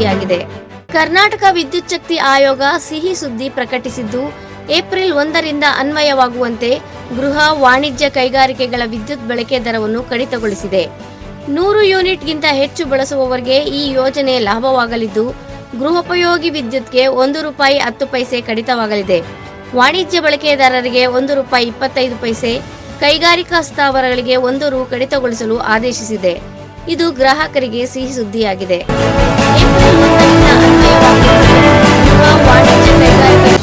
ಸುದ್ದಿಯಾಗಿದೆ ಕರ್ನಾಟಕ ವಿದ್ಯುತ್ ಶಕ್ತಿ ಆಯೋಗ ಸಿಹಿ ಸುದ್ದಿ ಪ್ರಕಟಿಸಿದ್ದು, ಏಪ್ರಿಲ್ ಒಂದರಿಂದ ಅನ್ವಯವಾಗುವಂತೆ ಗೃಹ ವಾಣಿಜ್ಯ ಕೈಗಾರಿಕೆಗಳ ವಿದ್ಯುತ್ ಬಳಕೆ ದರವನ್ನು ಕಡಿತಗೊಳಿಸಿದೆ. ನೂರು ಯೂನಿಟ್ಗಿಂತ ಹೆಚ್ಚು ಬಳಸುವವರಿಗೆ ಈ ಯೋಜನೆ ಲಾಭವಾಗಲಿದ್ದು, ಗೃಹೋಪಯೋಗಿ ವಿದ್ಯುತ್ಗೆ ಒಂದು ರೂಪಾಯಿ ಹತ್ತು ಪೈಸೆ ಕಡಿತವಾಗಲಿದೆ. ವಾಣಿಜ್ಯ ಬಳಕೆದಾರರಿಗೆ ಒಂದು ರೂಪಾಯಿ ಇಪ್ಪತ್ತೈದು ಪೈಸೆ, ಕೈಗಾರಿಕಾ ಸ್ಥಾವರಗಳಿಗೆ ಒಂದು ರು ಕಡಿತಗೊಳಿಸಲು ಆದೇಶಿಸಿದೆ. ಇದು ಗ್ರಾಹಕರಿಗೆ ಸಿಹಿ ಸುದ್ದಿಯಾಗಿದೆ.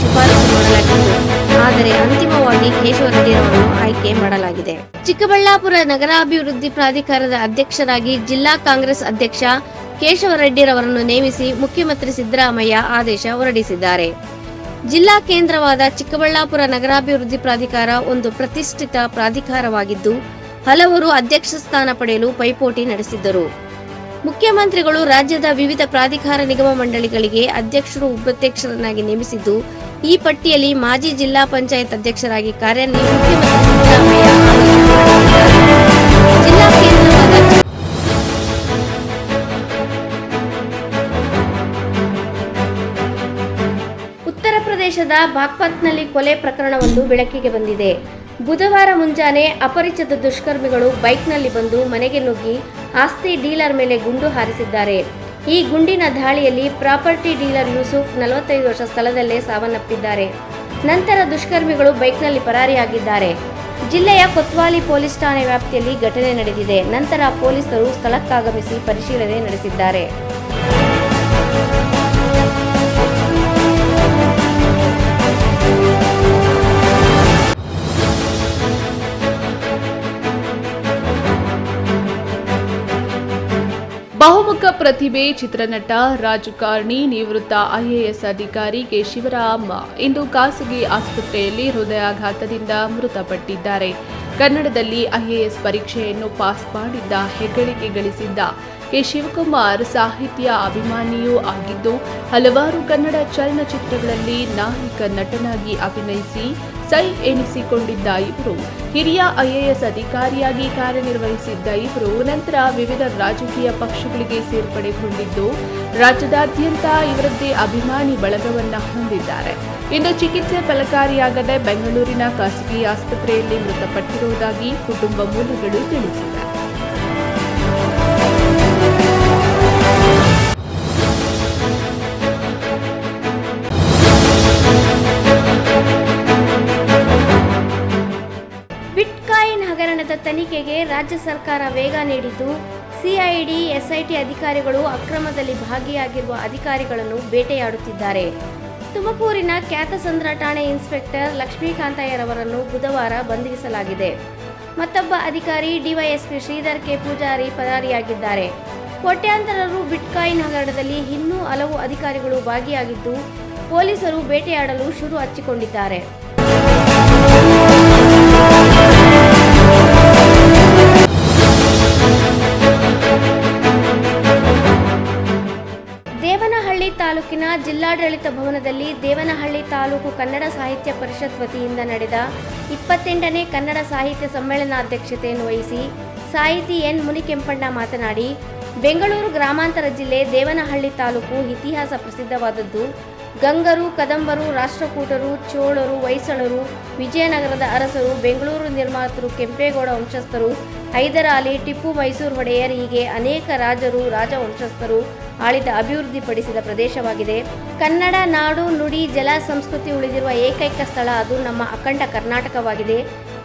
ಶಿಫಾರಸು ಆದರೆ ಅಂತಿಮವಾಗಿ ಕೇಶವ ರೆಡ್ಡಿ ಅವರನ್ನು ಆಯ್ಕೆ ಮಾಡಲಾಗಿದೆ. ಚಿಕ್ಕಬಳ್ಳಾಪುರ ನಗರಾಭಿವೃದ್ಧಿ ಪ್ರಾಧಿಕಾರದ ಅಧ್ಯಕ್ಷರಾಗಿ ಜಿಲ್ಲಾ ಕಾಂಗ್ರೆಸ್ ಅಧ್ಯಕ್ಷ ಕೇಶವರೆಡ್ಡಿರವರನ್ನು ನೇಮಿಸಿ ಮುಖ್ಯಮಂತ್ರಿ ಸಿದ್ದರಾಮಯ್ಯ ಆದೇಶ ಹೊರಡಿಸಿದ್ದಾರೆ. ಜಿಲ್ಲಾ ಕೇಂದ್ರವಾದ ಚಿಕ್ಕಬಳ್ಳಾಪುರ ನಗರಾಭಿವೃದ್ಧಿ ಪ್ರಾಧಿಕಾರ ಒಂದು ಪ್ರತಿಷ್ಠಿತ ಪ್ರಾಧಿಕಾರವಾಗಿದ್ದು, ಹಲವರು ಅಧ್ಯಕ್ಷ ಸ್ಥಾನ ಪಡೆಯಲು ಪೈಪೋಟಿ ನಡೆಸಿದ್ದರು. ಮುಖ್ಯಮಂತ್ರಿಗಳು ರಾಜ್ಯದ ವಿವಿಧ ಪ್ರಾಧಿಕಾರ ನಿಗಮ ಮಂಡಳಿಗಳಿಗೆ ಅಧ್ಯಕ್ಷರು, ಉಪಾಧ್ಯಕ್ಷರನ್ನಾಗಿ ನೇಮಿಸಿದ್ದು, ಈ ಪಟ್ಟಿಯಲ್ಲಿ ಮಾಜಿ ಜಿಲ್ಲಾ ಪಂಚಾಯತ್ ಅಧ್ಯಕ್ಷರಾಗಿ ಕಾರ್ಯನಿರ್ವಹಿಸಿ ಮುಖ್ಯಮಂತ್ರಿ ಸಿದ್ದರಾಮಯ್ಯ ಆದೇಶ ಹೊರಡಿಸಿದ್ದಾರೆ. ಜಿಲ್ಲಾ ಕೇಂದ್ರವಾದ ಉತ್ತರ ಪ್ರದೇಶದ ಬಾಗ್ಪತ್ನಲ್ಲಿ ಕೊಲೆ ಪ್ರಕರಣವೊಂದು ಬೆಳಕಿಗೆ ಬಂದಿದೆ ಬುಧವಾರ ಮುಂಜಾನೆ ಅಪರಿಚಿತ ದುಷ್ಕರ್ಮಿಗಳು ಬೈಕ್ನಲ್ಲಿ ಬಂದು ಮನೆಗೆ ನುಗ್ಗಿ ಆಸ್ತಿ ಡೀಲರ್ ಮೇಲೆ ಗುಂಡು ಹಾರಿಸಿದ್ದಾರೆ. ಈ ಗುಂಡಿನ ದಾಳಿಯಲ್ಲಿ ಪ್ರಾಪರ್ಟಿ ಡೀಲರ್ ಯೂಸುಫ್ ನಲವತ್ತೈದು ವರ್ಷ ಸ್ಥಳದಲ್ಲೇ ಸಾವನ್ನಪ್ಪಿದ್ದಾರೆ. ನಂತರ ದುಷ್ಕರ್ಮಿಗಳು ಬೈಕ್ನಲ್ಲಿ ಪರಾರಿಯಾಗಿದ್ದಾರೆ. ಜಿಲ್ಲೆಯ ಕೊತ್ವಾಲಿ ಪೊಲೀಸ್ ಠಾಣೆ ವ್ಯಾಪ್ತಿಯಲ್ಲಿ ಘಟನೆ ನಡೆದಿದೆ. ನಂತರ ಪೊಲೀಸರು ಸ್ಥಳಕ್ಕಾಗಮಿಸಿ ಪರಿಶೀಲನೆ ನಡೆಸಿದ್ದಾರೆ. ಬಹುಮುಖ ಪ್ರತಿಭೆ ಚಿತ್ರನಟ, ರಾಜಕಾರಣಿ, ನಿವೃತ್ತ ಐಎಎಸ್ ಅಧಿಕಾರಿ ಕೆ. ಶಿವರಾಮ ಇಂದು ಖಾಸಗಿ ಆಸ್ಪತ್ರೆಯಲ್ಲಿ ಹೃದಯಾಘಾತದಿಂದ ಮೃತಪಟ್ಟಿದ್ದಾರೆ. ಕನ್ನಡದಲ್ಲಿ ಐಎಎಸ್ ಪರೀಕ್ಷೆಯನ್ನು ಪಾಸ್ ಮಾಡಿದ್ದ ಹೆಗ್ಗಳಿಕೆ ಗಳಿಸಿದ್ದ ಕೆ. ಶಿವಕುಮಾರ್ ಸಾಹಿತ್ಯ ಅಭಿಮಾನಿಯೂ ಆಗಿದ್ದು, ಹಲವಾರು ಕನ್ನಡ ಚಲನಚಿತ್ರಗಳಲ್ಲಿ ನಾಯಕ ನಟನಾಗಿ ಅಭಿನಯಿಸಿ ಸೈ ಎನಿಸಿಕೊಂಡಿದ್ದ ಇವರು ಹಿರಿಯ ಐಎಎಸ್ ಅಧಿಕಾರಿಯಾಗಿ ಕಾರ್ಯನಿರ್ವಹಿಸಿದ್ದ ಇವರು ನಂತರ ವಿವಿಧ ರಾಜಕೀಯ ಪಕ್ಷಗಳಿಗೆ ಸೇರ್ಪಡೆಗೊಂಡಿದ್ದು, ರಾಜ್ಯದಾದ್ಯಂತ ಇವರದ್ದೇ ಅಭಿಮಾನಿ ಬಳಗವನ್ನ ಹೊಂದಿದ್ದಾರೆ. ಇಂದು ಚಿಕಿತ್ಸೆ ಫಲಕಾರಿಯಾಗದೆ ಬೆಂಗಳೂರಿನ ಖಾಸಗಿ ಆಸ್ಪತ್ರೆಯಲ್ಲಿ ಮೃತಪಟ್ಟಿರುವುದಾಗಿ ಕುಟುಂಬ ಮೂಲಗಳು ತಿಳಿಸಿವೆ. ತನಿಖೆಗೆ ರಾಜ್ಯ ಸರ್ಕಾರ ವೇಗ ನೀಡಿದ್ದು, ಸಿಐಡಿ, ಎಸ್ಐಟಿ ಅಧಿಕಾರಿಗಳು ಅಕ್ರಮದಲ್ಲಿ ಭಾಗಿಯಾಗಿರುವ ಅಧಿಕಾರಿಗಳನ್ನು ಬೇಟೆಯಾಡುತ್ತಿದ್ದಾರೆ. ತುಮಕೂರಿನ ಖ್ಯಾತಸಂದ್ರ ಠಾಣೆ ಇನ್ಸ್ಪೆಕ್ಟರ್ ಲಕ್ಷ್ಮೀಕಾಂತಯ್ಯರವರನ್ನು ಬುಧವಾರ ಬಂಧಿಸಲಾಗಿದೆ. ಮತ್ತೊಬ್ಬ ಅಧಿಕಾರಿ ಡಿವೈಎಸ್ಪಿ ಶ್ರೀಧರ್ ಕೆ. ಪೂಜಾರಿ ಪರಾರಿಯಾಗಿದ್ದಾರೆ. ಕೋಟ್ಯಾಂತರ ರು ಬಿಟ್ಕಾಯಿನ್ ಹಗರಣದಲ್ಲಿ ಇನ್ನೂ ಹಲವು ಅಧಿಕಾರಿಗಳು ಭಾಗಿಯಾಗಿದ್ದು, ಪೊಲೀಸರು ಬೇಟೆಯಾಡಲು ಶುರು ಹಚ್ಚಿಕೊಂಡಿದ್ದಾರೆ. ತಾಲೂಕಿನ ಜಿಲ್ಲಾಡಳಿತ ಭವನದಲ್ಲಿ ದೇವನಹಳ್ಳಿ ತಾಲೂಕು ಕನ್ನಡ ಸಾಹಿತ್ಯ ಪರಿಷತ್ ವತಿಯಿಂದ ನಡೆದ ಇಪ್ಪತ್ತೆಂಟನೇ ಕನ್ನಡ ಸಾಹಿತ್ಯ ಸಮ್ಮೇಳನಾಧ್ಯಕ್ಷತೆಯನ್ನು ವಹಿಸಿ ಸಾಹಿತಿ ಎನ್ ಮುನಿಕೆಂಪಣ್ಣ ಮಾತನಾಡಿ, ಬೆಂಗಳೂರು ಗ್ರಾಮಾಂತರ ಜಿಲ್ಲೆ ದೇವನಹಳ್ಳಿ ತಾಲೂಕು ಇತಿಹಾಸ ಪ್ರಸಿದ್ಧವಾದದ್ದು. ಗಂಗರು, ಕದಂಬರು, ರಾಷ್ಟ್ರಕೂಟರು, ಚೋಳರು, ಹೊಯ್ಸಳರು, ವಿಜಯನಗರದ ಅರಸರು, ಬೆಂಗಳೂರು ನಿರ್ಮಾತರು ಕೆಂಪೇಗೌಡ ವಂಶಸ್ಥರು, ಹೈದರಾಲಿ, ಟಿಪ್ಪು ಮೈಸೂರು ಒಡೆಯರ್ ಹೀಗೆ ಅನೇಕ ರಾಜರು, ರಾಜವಂಶಸ್ಥರು ಆಳಿದ ಅಭಿವೃದ್ಧಿಪಡಿಸಿದ ಪ್ರದೇಶವಾಗಿದೆ. ಕನ್ನಡ ನಾಡು ನುಡಿ ಜಲ ಸಂಸ್ಕೃತಿ ಉಳಿದಿರುವ ಏಕೈಕ ಸ್ಥಳ ಅದು ನಮ್ಮ ಅಖಂಡ ಕರ್ನಾಟಕವಾಗಿದೆ.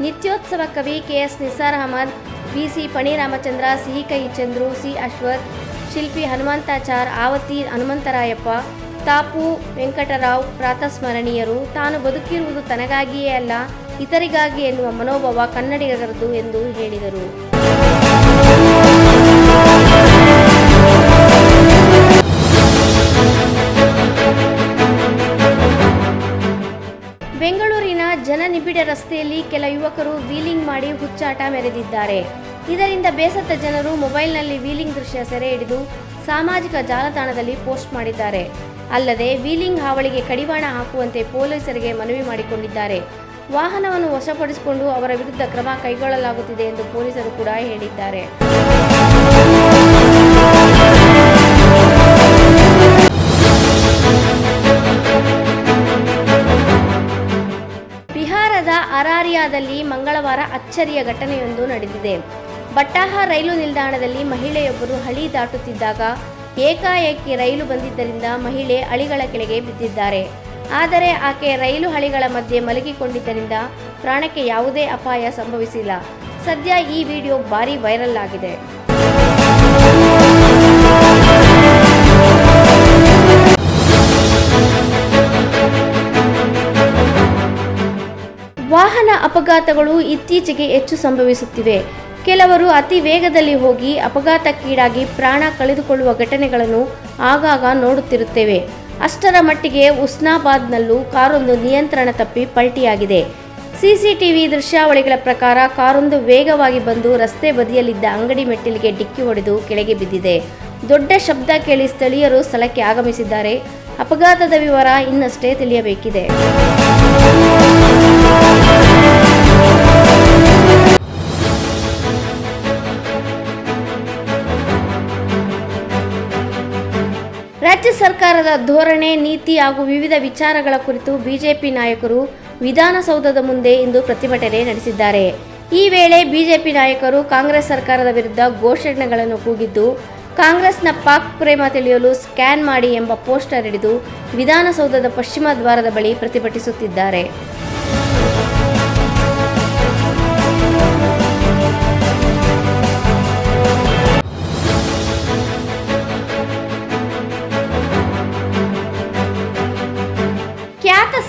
ನಿತ್ಯೋತ್ಸವ ಕವಿ K S Nisar Ahmed B C Phaniramachandra, ಸಿಹಿ ಕೈ ಚಂದ್ರು, ಸಿ ಅಶ್ವಥ್, ಶಿಲ್ಪಿ ಹನುಮಂತಾಚಾರ್, ಆವತಿ ಹನುಮಂತರಾಯಪ್ಪ, ತಾಪು ವೆಂಕಟರಾವ್, ಪ್ರಾತಸ್ಮರಣೀಯರು, ತಾನು ಬದುಕಿರುವುದು ತನಗಾಗಿಯೇ ಅಲ್ಲ, ಇತರಿಗಾಗಿ ಎನ್ನುವ ಮನೋಭಾವ ಕನ್ನಡಿಗರದು ಎಂದು ಹೇಳಿದರು. ಬೆಂಗಳೂರಿನ ಜನನಿಬಿಡ ರಸ್ತೆಯಲ್ಲಿ ಕೆಲ ಯುವಕರು ವೀಲಿಂಗ್ ಮಾಡಿ ಹುಚ್ಚಾಟ ಮೆರೆದಿದ್ದಾರೆ. ಇದರಿಂದ ಬೇಸತ್ತ ಜನರು ಮೊಬೈಲ್ನಲ್ಲಿ ವೀಲಿಂಗ್ ದೃಶ್ಯ ಸೆರೆ ಹಿಡಿದು ಸಾಮಾಜಿಕ ಜಾಲತಾಣದಲ್ಲಿ ಪೋಸ್ಟ್ ಮಾಡಿದ್ದಾರೆ. ಅಲ್ಲದೆ ವೀಲಿಂಗ್ ಹಾವಳಿಗೆ ಕಡಿವಾಣ ಹಾಕುವಂತೆ ಪೊಲೀಸರಿಗೆ ಮನವಿ ಮಾಡಿಕೊಂಡಿದ್ದಾರೆ. ವಾಹನವನ್ನು ವಶಪಡಿಸಿಕೊಂಡು ಅವರ ವಿರುದ್ಧ ಕ್ರಮ ಕೈಗೊಳ್ಳಲಾಗುತ್ತಿದೆ ಎಂದು ಪೊಲೀಸರು ಕೂಡ ಹೇಳಿದ್ದಾರೆ. ಅಚ್ಚರಿಯ ಘಟನೆಯೊಂದು ನಡೆದಿದೆ. ಬಟ್ಟಾಹ ರೈಲು ನಿಲ್ದಾಣದಲ್ಲಿ ಮಹಿಳೆಯೊಬ್ಬರು ಹಳಿ ದಾಟುತ್ತಿದ್ದಾಗ ಏಕಾಏಕಿ ರೈಲು ಬಂದಿದ್ದರಿಂದ ಮಹಿಳೆ ಹಳಿಗಳ ಕೆಳಗೆ ಬಿದ್ದಿದ್ದಾರೆ. ಆದರೆ ಆಕೆ ರೈಲು ಹಳಿಗಳ ಮಧ್ಯೆ ಮಲಗಿಕೊಂಡಿದ್ದರಿಂದ ಪ್ರಾಣಕ್ಕೆ ಯಾವುದೇ ಅಪಾಯ ಸಂಭವಿಸಿಲ್ಲ. ಸದ್ಯ ಈ ವಿಡಿಯೋ ಭಾರಿ ವೈರಲ್ ಆಗಿದೆ. ವಾಹನ ಅಪಘಾತಗಳು ಇತ್ತೀಚೆಗೆ ಹೆಚ್ಚು ಸಂಭವಿಸುತ್ತಿವೆ. ಕೆಲವರು ಅತಿ ವೇಗದಲ್ಲಿ ಹೋಗಿ ಅಪಘಾತಕ್ಕೀಡಾಗಿ ಪ್ರಾಣ ಕಳೆದುಕೊಳ್ಳುವ ಘಟನೆಗಳನ್ನು ಆಗಾಗ ನೋಡುತ್ತಿರುತ್ತೇವೆ. ಅಷ್ಟರ ಮಟ್ಟಿಗೆ ಉಸ್ನಾಬಾದ್ನಲ್ಲೂ ಕಾರೊಂದು ನಿಯಂತ್ರಣ ತಪ್ಪಿ ಪಲ್ಟಿಯಾಗಿದೆ. ಸಿಸಿಟಿವಿ ದೃಶ್ಯಾವಳಿಗಳ ಪ್ರಕಾರ ಕಾರೊಂದು ವೇಗವಾಗಿ ಬಂದು ರಸ್ತೆ ಬದಿಯಲ್ಲಿದ್ದ ಅಂಗಡಿ ಮೆಟ್ಟಿಲಿಗೆ ಡಿಕ್ಕಿ ಹೊಡೆದು ಕೆಳಗೆ ಬಿದ್ದಿದೆ. ದೊಡ್ಡ ಶಬ್ದ ಕೇಳಿ ಸ್ಥಳೀಯರು ಸ್ಥಳಕ್ಕೆ ಆಗಮಿಸಿದ್ದಾರೆ. ಅಪಘಾತದ ವಿವರ ಇನ್ನಷ್ಟೇ ತಿಳಿಯಬೇಕಿದೆ. ರಾಜ್ಯ ಸರ್ಕಾರದ ಧೋರಣೆ, ನೀತಿ ಹಾಗೂ ವಿವಿಧ ವಿಚಾರಗಳ ಕುರಿತು ಬಿಜೆಪಿ ನಾಯಕರು ವಿಧಾನಸೌಧದ ಮುಂದೆ ಇಂದು ಪ್ರತಿಭಟನೆ ನಡೆಸಿದ್ದಾರೆ. ಈ ವೇಳೆ ಬಿಜೆಪಿ ನಾಯಕರು ಕಾಂಗ್ರೆಸ್ ಸರ್ಕಾರದ ವಿರುದ್ಧ ಘೋಷಣೆಗಳನ್ನು ಕೂಗಿದ್ದು, ಕಾಂಗ್ರೆಸ್ನ ಪಾಕ್ ಪ್ರೇಮ ತಿಳಿಯಲು ಸ್ಕ್ಯಾನ್ ಮಾಡಿ ಎಂಬ ಪೋಸ್ಟರ್ ಹಿಡಿದು ವಿಧಾನಸೌಧದ ಪಶ್ಚಿಮ ದ್ವಾರದ ಬಳಿ ಪ್ರತಿಭಟಿಸುತ್ತಿದ್ದಾರೆ.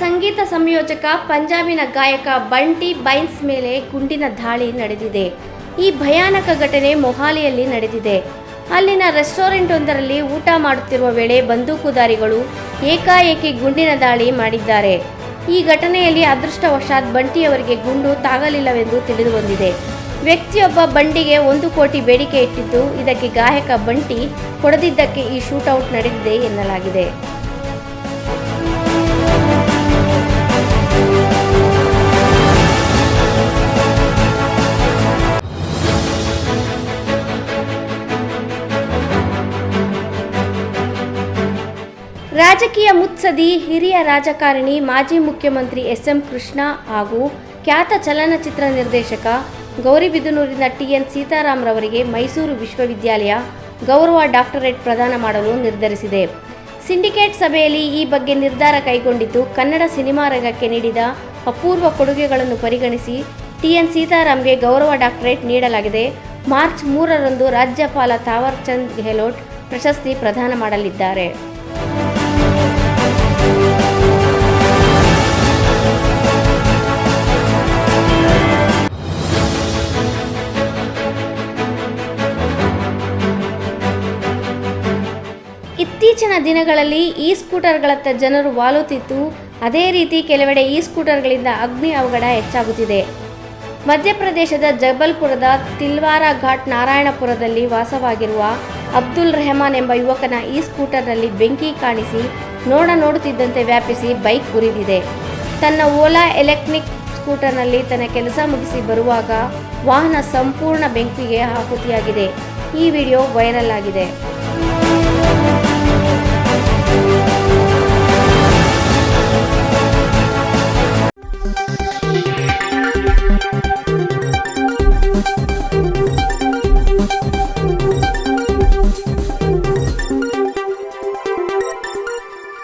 ಸಂಗೀತ ಸಂಯೋಜಕ, ಪಂಜಾಬಿನ ಗಾಯಕ ಬಂಟಿ ಬೈನ್ಸ್ ಮೇಲೆ ಗುಂಡಿನ ದಾಳಿ ನಡೆದಿದೆ. ಈ ಭಯಾನಕ ಘಟನೆ ಮೊಹಾಲಿಯಲ್ಲಿ ನಡೆದಿದೆ. ಅಲ್ಲಿನ ರೆಸ್ಟೋರೆಂಟ್ ಒಂದರಲ್ಲಿ ಊಟ ಮಾಡುತ್ತಿರುವ ವೇಳೆ ಬಂದೂಕುದಾರಿಗಳು ಏಕಾಏಕಿ ಗುಂಡಿನ ದಾಳಿ ಮಾಡಿದ್ದಾರೆ. ಈ ಘಟನೆಯಲ್ಲಿ ಅದೃಷ್ಟವಶಾತ್ ಬಂಟಿಯವರಿಗೆ ಗುಂಡು ತಾಗಲಿಲ್ಲವೆಂದು ತಿಳಿದು ಬಂದಿದೆ ವ್ಯಕ್ತಿಯೊಬ್ಬ ಬಂಡಿಗೆ ಒಂದು ಕೋಟಿ ಬೇಡಿಕೆ ಇಟ್ಟಿದ್ದು, ಇದಕ್ಕೆ ಗಾಯಕ ಬಂಟಿ ಕೊಡದಿದ್ದಕ್ಕೆ ಈ ಶೂಟೌಟ್ ನಡೆದಿದೆ ಎನ್ನಲಾಗಿದೆ. ರಾಜಕೀಯ ಮುತ್ಸದಿ ಹಿರಿಯ ರಾಜಕಾರಣಿ ಮಾಜಿ ಮುಖ್ಯಮಂತ್ರಿ ಎಸ್ ಎಂ ಕೃಷ್ಣ ಹಾಗೂ ಖ್ಯಾತ ಚಲನಚಿತ್ರ ನಿರ್ದೇಶಕ ಗೌರಿಬಿದನೂರಿನ ಟಿಎನ್ ಸೀತಾರಾಮ್ರವರಿಗೆ ಮೈಸೂರು ವಿಶ್ವವಿದ್ಯಾಲಯ ಗೌರವ ಡಾಕ್ಟರೇಟ್ ಪ್ರದಾನ ಮಾಡಲು ನಿರ್ಧರಿಸಿದೆ. ಸಿಂಡಿಕೇಟ್ ಸಭೆಯಲ್ಲಿ ಈ ಬಗ್ಗೆ ನಿರ್ಧಾರ ಕೈಗೊಂಡಿದ್ದು, ಕನ್ನಡ ಸಿನಿಮಾ ರಂಗಕ್ಕೆ ನೀಡಿದ ಅಪೂರ್ವ ಕೊಡುಗೆಗಳನ್ನು ಪರಿಗಣಿಸಿ ಟಿಎನ್ ಸೀತಾರಾಮ್ಗೆ ಗೌರವ ಡಾಕ್ಟರೇಟ್ ನೀಡಲಾಗಿದೆ. ಮಾರ್ಚ್ ಮೂರರಂದು ರಾಜ್ಯಪಾಲ ತಾವರ್ ಚಂದ್ ಗೆಹ್ಲೋಟ್ ಪ್ರಶಸ್ತಿ ಪ್ರದಾನ ಮಾಡಲಿದ್ದಾರೆ. ಇತ್ತೀಚಿನ ದಿನಗಳಲ್ಲಿ ಈ ಸ್ಕೂಟರ್ಗಳತ್ತ ಜನರು ವಾಲುತ್ತಿತ್ತು ಅದೇ ರೀತಿ ಕೆಲವೆಡೆ ಈ ಸ್ಕೂಟರ್ಗಳಿಂದ ಅಗ್ನಿ ಅವಘಡ ಹೆಚ್ಚಾಗುತ್ತಿದೆ. ಮಧ್ಯಪ್ರದೇಶದ ಜಬಲ್ಪುರದ ತಿಲ್ವಾರ ಘಾಟ್ ನಾರಾಯಣಪುರದಲ್ಲಿ ವಾಸವಾಗಿರುವ ಅಬ್ದುಲ್ ರೆಹಮಾನ್ ಎಂಬ ಯುವಕನ ಈ ಸ್ಕೂಟರ್ನಲ್ಲಿ ಬೆಂಕಿ ಕಾಣಿಸಿ ನೋಡ ನೋಡುತ್ತಿದ್ದಂತೆ ವ್ಯಾಪಿಸಿ ಬೈಕ್ ಉರಿದಿದೆ. ತನ್ನ ಓಲಾ ಎಲೆಕ್ಟ್ರಿಕ್ ಸ್ಕೂಟರ್ನಲ್ಲಿ ತನ್ನ ಕೆಲಸ ಮುಗಿಸಿ ಬರುವಾಗ ವಾಹನ ಸಂಪೂರ್ಣ ಬೆಂಕಿಗೆ ಆಹುತಿಯಾಗಿದೆ. ಈ ವಿಡಿಯೋ ವೈರಲ್ ಆಗಿದೆ.